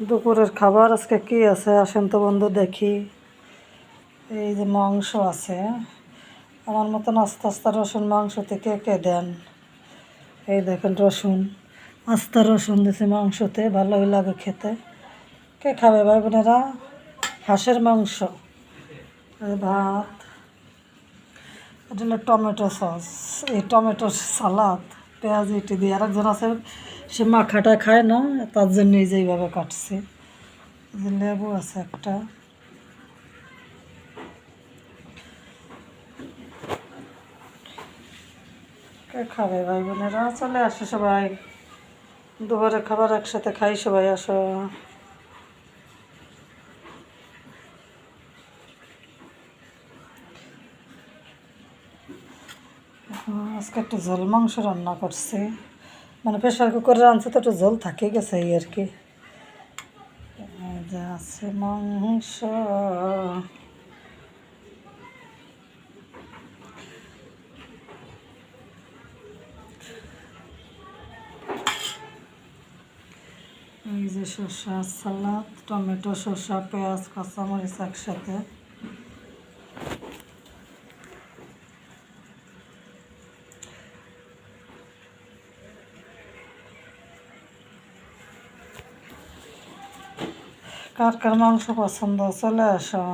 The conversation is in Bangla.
দুপুরের খাবার, আজকে কি আছে? আসেন তো বন্ধু, দেখি। এই যে মাংস আছে। আমার মতন আস্তে আস্তে রসুন মাংস থেকে কে দেন। এই দেখেন রসুন। আস্তে রসুন দিছে মাংসতে, ভালোই লাগে খেতে। কে খাবে ভাই বোনেরা? হাঁসের মাংস। ভাত। এটা হলো টমেটো সস। এই টমেটো সালাদ, পেঁয়াজ এটি দিয়ে। আরেকজন আছে সে মাখাটা খায় না, তার জন্য এই যে এইভাবে কাটছি। লেবু আছে একটা। খাবে ভাই বোনেরা? চলে আসে সবাই। দুপুরে খাবার একসাথে খাই, সবাই আসো। আজকে একটু ঝোল মাংস রান্না করছি। মানে প্রেশার কুকারে রাঁধছে তো একটু ঝোল থাকে গেছে এই আর কি। আছে মাংস। এই যে শসা, সালাদ, টমেটো, শসা, পেঁয়াজ, কাঁচামরিচ একসাথে। কার কার মাংস পছন্দ? চলে আসো।